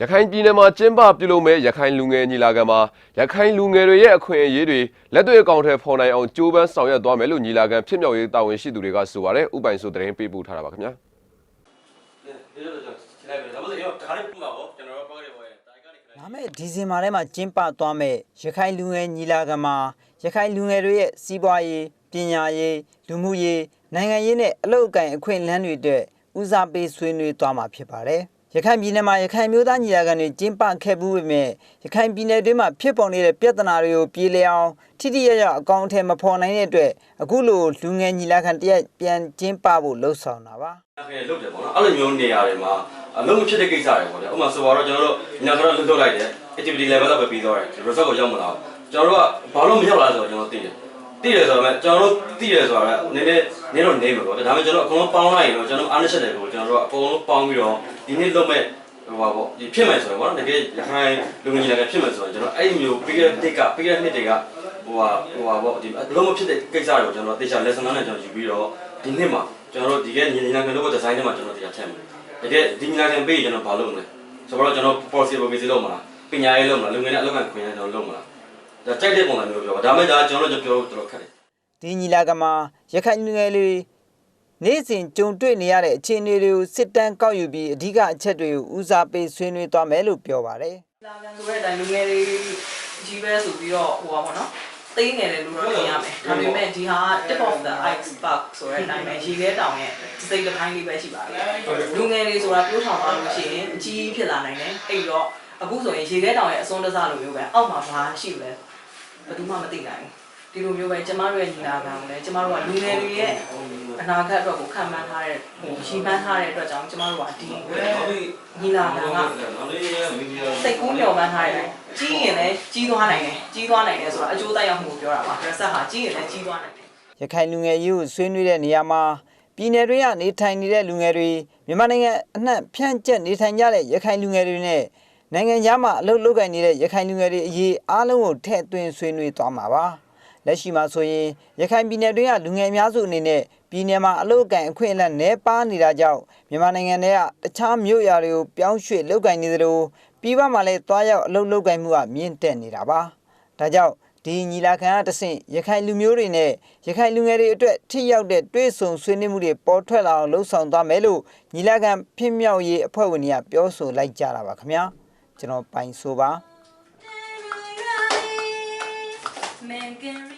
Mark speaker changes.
Speaker 1: ရခိုင်ပြည်နယ်မှာကျင်းပပြုလုပ်မဲ့ရခိုင်လူငယ်ညီလာခံမှာရခိုင်လူငယ်တွေရဲ့အခွင့်အရေးတွေလက်တွေ့အကောင့်ထဲဖော်နိုင်အောင်ကြိုးပမ်းဆောင်ရွက်သွားမယ်လို့ညီလာခံဖြစ်မြောက်ရေးတာဝန်ရှိသူတွေကဆိုပါတယ်ဥပိုင်ဆိုသတင်းပေးပို့ထားတာပါခင်ဗျာ
Speaker 2: ဒီလိုတော့ခြေလိုက်ပြီဒါမှမဟုတ်ရင်တခါလေးပုံပါပေါ့ကျွန်တော်တို့ပေါ့ခဲ့ပေါ့တာကနေခဏ
Speaker 3: လာမယ့်ဒီဇင်ဘာထဲမှာကျင်းပသွားမယ့်ရခိုင်လူငယ်ညီလာခံမှာရခိုင်လူငယ်တွေရဲ့စီးပွားရေးပညာရေးလူမှုရေးနိုင်ငံရေးနဲ့အလုပ်အကင်အခွင့်အလမ်းတွေအတွက်ဦးစားပေးဆွေးနွေးသွားမှာဖြစ်ပါတယ်။ ရခိုင်ပြည်နယ်မှာရခိုင်မျိုးသားညီလာခံတွေကျင်းပခဲ့မှုပေမဲ့ရခိုင်ပြည်နယ်တွင်းမှာဖြစ်ပေါ်နေတဲ့ပြဿနာတွေကိုပြေလည်အောင်ထိထိရရအကောင့်အထည်မဖော်နိုင်တဲ့အတွက်အခုလိုလူငယ်ညီလာခံတရက်ပြန်ကျင်းပဖို့လှုံ့ဆော်တာပါ။
Speaker 2: ခဲ့လုတ်တယ်ပေါ့နော်အဲ့လိုမျိုးနေရာတွေမှာအလုံးမဖြစ်တဲ့ကိစ္စတွေပေါ့လေဥပမာဆိုတော့ကျွန်တော်တို့ညကတော့လွတ်လွတ်လိုက်တယ် activity level တော့ပဲပြီးသွားတယ် result ကိုရောက်မလာဘူးကျွန်တော်တို့ကဘာလို့မရောက်လာဆိုတော့ကျွန်တော်သိတယ် သိတယ်ဆိုတော့ကျွန်တော်တို့သိတယ်ဆိုတာကနည်းနည်းနည်းတော့နေမှာပေါ့ဒါပေမဲ့ကျွန်တော်အကုန်လုံးပေါင်းလိုက်ရင်တော့ကျွန်တော်အားနည်းချက်တွေကိုကျွန်တော်တို့ကအကုန်လုံးပေါင်းပြီးတော့ဒီနေ့လုပ်မဲ့ဟိုပါပေါ့ဒီဖြစ်မယ်ဆိုရင်ပေါ့နော်တကယ်ရခိုင်လူငယ်ကြီးလည်းဖြစ်မယ်ဆိုရင်ကျွန်တော်အဲ့ဒီမျိုးပြီးတဲ့တစ်ကပြီးတဲ့နှစ်တွေကဟိုဟာဟိုဟာပေါ့ဒီအလုံးမဖြစ်တဲ့ကိစ္စတွေကိုကျွန်တော်တေချာ lesson နဲ့ကျွန်တော်ယူပြီးတော့ဒီနှစ်မှာကျွန်တော်တို့ဒီကညီညီနိုင်ငံလို့ဒီဇိုင်းထဲမှာကျွန်တော်တရားထည့်မယ်တကယ်ဒီညီနိုင်ငံပေးရင်ကျွန်တော်ဘာလုပ်မလဲဆိုတော့ကျွန်တော် policy ဘယ်လိုလုပ်မလားပညာရေးလုပ်မလားလူငယ်နဲ့အလုပ်ကခွင့်ရကျွန်တော်လုပ်မလား ဒါကြိုက်တဲ့ပုံစံမျိုးပြောပါဒါမဲ့ဒါကျွန်တော်တို့ပြောလို့တော်တော်ခက်တယ်
Speaker 3: ဒီညီလာခံမှာရခိုင်လူငယ်တွေနေ့စဉ်ကြုံတွေ့နေရတဲ့အခြေအနေတွေကိုစစ်တမ်းကောက်ယူပြီးအဓိကအချက်တွေကိုဦးစားပေးဆွေးနွေးသွားမယ်လို့ပြောပါတယ်
Speaker 4: လာကန်ဆိုတဲ့အတိုင်းလူငယ်တွေကြီးပဲဆိုပြီးတော့ဟိုပါပေါ့နော်သိငယ်တယ်လို့တော့မြင်ရမယ်ဒါပေမဲ့ဒီဟာက tip of the iceberg ဆိုတဲ့အတိုင်းပဲရေခဲတောင်ရဲ့စိတ်တစ်ပိုင်းလေးပဲရှိပါသေးတယ်လူငယ်တွေဆိုတာပြောဆောင်သွားလို့ရှိရင်အကြီးဖြစ်လာနိုင်တယ်အဲ့တော့အခုဆိုရင်ရေခဲတောင်ရဲ့အစွန်းတစားလိုမျိုးပဲအောက်မှာဘာရှိလဲ ဘယ်သူမှမသိနိုင်ဘူးဒီလိုမျိုးပဲကျမတို့ရဲ့ညီလာခံကိုလည်းကျမတို့ကလူငယ်တွေရဲ့အနာဂတ်အတွက်ကိုခံမှန်းထားတဲ့ဟိုရှင်းမှန်းထားတဲ့အတွက်ကြောင့်ကျမတို့ကဒီညီလာခံကစိတ်ကူးမျှော်မှန်းထားတဲ့အတိုင်းကြီးရင်လည်းကြီးသွားနိုင်တယ်ကြီးသွားနိုင်တယ်ဆိုတာအကျိုးသက်ရောက်မှုကိုပြောတာပါရက်ဆက်ဟာကြီးရင်လည်းကြီးသွားနိုင်တယ်
Speaker 3: ရခိုင်လူငယ်ရေးကိုဆွေးနွေးတဲ့နေရာမှာပြည်내တွေကနေထိုင်နေတဲ့လူငယ်တွေမြန်မာနိုင်ငံအနှံ့ဖြန့်ကျက်နေထိုင်ကြတဲ့ရခိုင်လူငယ်တွေနဲ့ နိုင်ငံခြားမှာအလုပ်လုပ်ကိုင်နေတဲ့ရခိုင်လူငယ်တွေအရေးအားလုံးကိုထည့်သွင်းဆွေးနွေးသွားမှာပါလက်ရှိမှာဆိုရင်ရခိုင်ပြည်နယ်တွင်းကလူငယ်အများစုအနေနဲ့ပြည်내မှာအလုပ်အကင်အခွင့်အလမ်းနှဲပါနေတာကြောင့်မြန်မာနိုင်ငံထဲကတခြားမြို့ရွာတွေကိုပြောင်းရွှေ့လုပ်ကိုင်နေသလိုပြည်ပမှာလည်းတွားရောက်အလုပ်လုပ်ကိုင်မှုကမြင့်တက်နေတာပါဒါကြောင့်ဒီညီလာခံကတဆင့်ရခိုင်လူမျိုးတွေနဲ့ရခိုင်လူငယ်တွေအတွက်ထိရောက်တဲ့တွဲဆုံဆွေးနွေးမှုတွေပေါ်ထွက်လာအောင်လှုံ့ဆော်သွားမယ်လို့ညီလာခံဖြစ်မြောက်ရေးအဖွဲ့ဝင်တွေကပြောဆိုလိုက်ကြတာပါခင်ဗျာ ကျွန်တော်ပိုင်ဆိုပါ